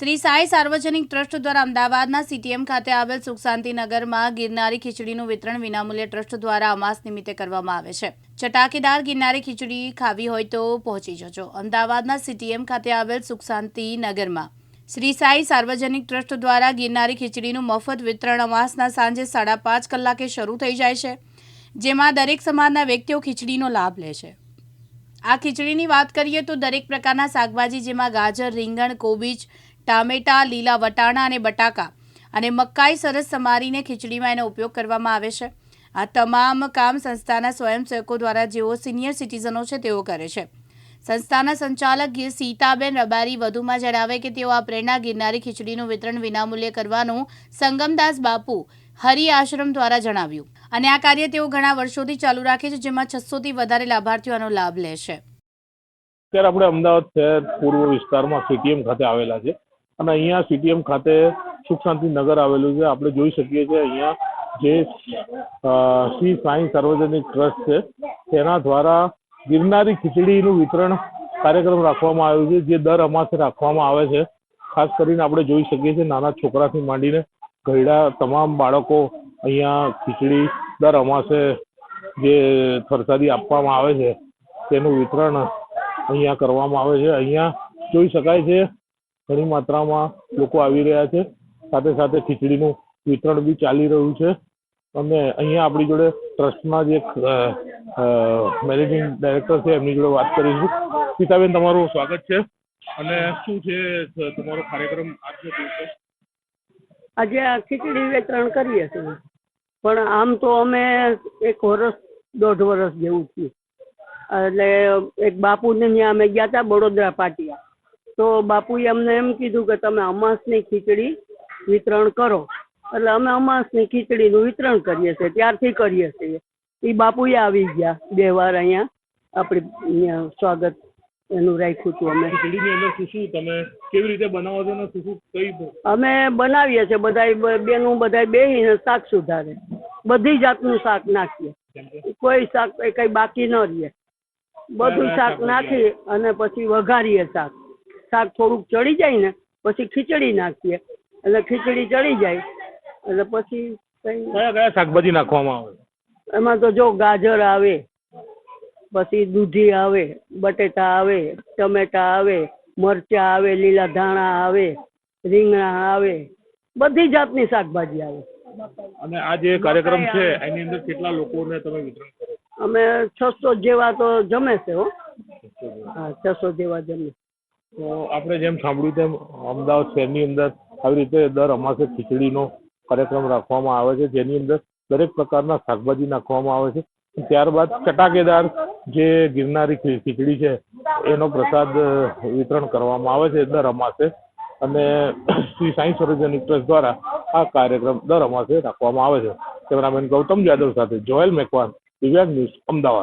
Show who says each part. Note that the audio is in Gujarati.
Speaker 1: શ્રી સાંઈ સાર્વજનિક ટ્રસ્ટ દ્વારા અમદાવાદના સીટીએમ ખાતે આવેલ સુખશાંતિનગરમાં ગિરનારી ખીચડીનું વિતરણ વિનામૂલ્યે ટ્રસ્ટ દ્વારા અમાસ નિમિત્તે કરવામાં આવે છે. ચટાકેદાર ગિરનારી ખીચડી ખાવી હોય તો પહોંચી જજો. અમદાવાદના સીટીએમ ખાતે આવેલ સુખશાંતિનગરમાં શ્રી સાંઈ સાર્વજનિક ટ્રસ્ટ દ્વારા ગિરનારી ખીચડીનું મફત વિતરણ અમાસના સાંજે સાડા પાંચ કલાકે શરૂ થઈ જાય છે, જેમાં દરેક સમાજના વ્યક્તિઓ ખીચડીનો લાભ લે છે. આ ખીચડીની વાત કરીએ તો દરેક પ્રકારના શાકભાજી જેમાં ગાજર, રીંગણ, કોબીજ ટામેટા, લીલા વટાણા અને બટાકા અને મકાઈ સરસ સમારીને ખીચડીમાં એનો ઉપયોગ કરવામાં આવે છે. આ તમામ કામ સંસ્થાના સ્વયંસેવકો દ્વારા જેઓ સિનિયર સિટીઝનો છે તેઓ કરે છે. સંસ્થાના સંચાલક સીતાબેન રબારી વધુમાં જણાવે કે તેઓ આ પ્રેરણા ગિરનારી ખીચડીનું વિતરણ વિનામૂલ્યે કરવાનું સંગમદાસ બાપુ હરિ આશ્રમ દ્વારા જણાવ્યું. અને આ કાર્ય તેઓ ઘણા વર્ષોથી ચાલુ રાખે છે, જેમાં છસોથી વધારે લાભાર્થીઓ આનો લાભ લે છે.
Speaker 2: અત્યારે આપણે અમદાવાદ શહેર પૂર્વ વિસ્તારમાં સીટીએમ ખાતે આવેલા છે. અને અહીંયા સીટીએમ ખાતે સુખ શાંતિ નગર આવેલું છે. આપણે જોઈ શકીએ છીએ અહીંયા જે શ્રી સાંઈ સાર્વજનિક ટ્રસ્ટ છે. તેના દ્વારા ગિરનારી ખીચડીનું વિતરણ કાર્યક્રમ રાખવામાં આવ્યો છે, જે દર અમાસે રાખવામાં આવે છે. ખાસ કરીને આપણે જોઈ શકીએ છીએ નાના છોકરાથી માંડીને ઘરડા તમામ બાળકો અહીંયા ખીચડી દર અમાસે જે પ્રસાદી આપવામાં આવે છે, તેનું વિતરણ અહીંયા કરવામાં આવે છે. અહીંયા જોઈ શકાય છે ઘણી માત્રામાં લોકો આવી રહ્યા છે. સાથે સાથે ખીચડીનું વિતરણ બી ચાલી રહ્યું છે. અને અહીંયા આપણી જોડે ટ્રસ્ટના જે મેનેજિંગ ડાયરેક્ટર છે, એમની જોડે વાત કરીશું. સીતાબેન, તમારું સ્વાગત છે. અને શું છે તમારો કાર્યક્રમ આજનો
Speaker 3: આજે આ ખીચડી વિતરણ કરીએ છીએ. પણ આમ તો અમે એક વર્ષ દોઢ વર્ષ જેવું છીએ એટલે એક બાપુને ત્યાં અમે ગયા હતા બડોદરા પાટિયા તો બાપુએ અમને એમ કીધું કે તમે અમાસની ખીચડી વિતરણ કરો. એટલે અમે અમાસની ખીચડીનું વિતરણ કરીએ છીએ ત્યારથી કરીએ છીએ. એ બાપુએ આવી ગયા બે વાર અહીંયા. આપણે અહીંયા સ્વાગત એનું રાખ્યું હતું અમે.
Speaker 2: ખીચડીની અંદર શું શું તમે કેવી રીતે બનાવો છો અને શું શું કઈ
Speaker 3: અમે બનાવીએ છીએ બધાય બેનું બધાય બેહીને શાક સુધારે. બધી જાતનું શાક નાખીએ. કોઈ શાક કઈ બાકી ન રહે. બધું શાક નાખી અને પછી વઘારીએ શાક. શાક થોડુંક ચડી જાય ને પછી ખીચડી નાખીએ. એટલે ખીચડી ચડી જાય. એટલે પછી કઈ
Speaker 2: કયા કયા શાકભાજી નાખવામાં આવે?
Speaker 3: એમાં તો જો ગાજર આવે પછી દૂધી આવે બટેટા આવે ટમેટા આવે મરચાં આવે લીલા ધાણા આવે રીંગણા આવે બધી જાતની શાકભાજી આવે.
Speaker 2: અને આ જે કાર્યક્રમ છે એની અંદર કેટલા લોકોને તમે વિતરણ કરો?
Speaker 3: અમે છસો જેવા તો જમે છે હો. હા છસો જેવા જમે.
Speaker 2: તો આપણે જેમ સાંભળ્યું તેમ અમદાવાદ શહેરની અંદર આવી રીતે દર અમાસે ખીચડીનો કાર્યક્રમ રાખવામાં આવે છે, જેની અંદર દરેક પ્રકારના શાકભાજી નાખવામાં આવે છે. ત્યારબાદ ચટાકેદાર જે ગિરનારી ખીચડી છે, એનો પ્રસાદ વિતરણ કરવામાં આવે છે દર અમાસે. અને શ્રી સાંઈ સર્વજનિક ટ્રસ્ટ દ્વારા આ કાર્યક્રમ દર અમાસે રાખવામાં આવે છે. કેમેરામેન ગૌતમ જાદવ સાથે જોયેલ મેકવાન દિવ્યાંગ ન્યૂઝ અમદાવાદ.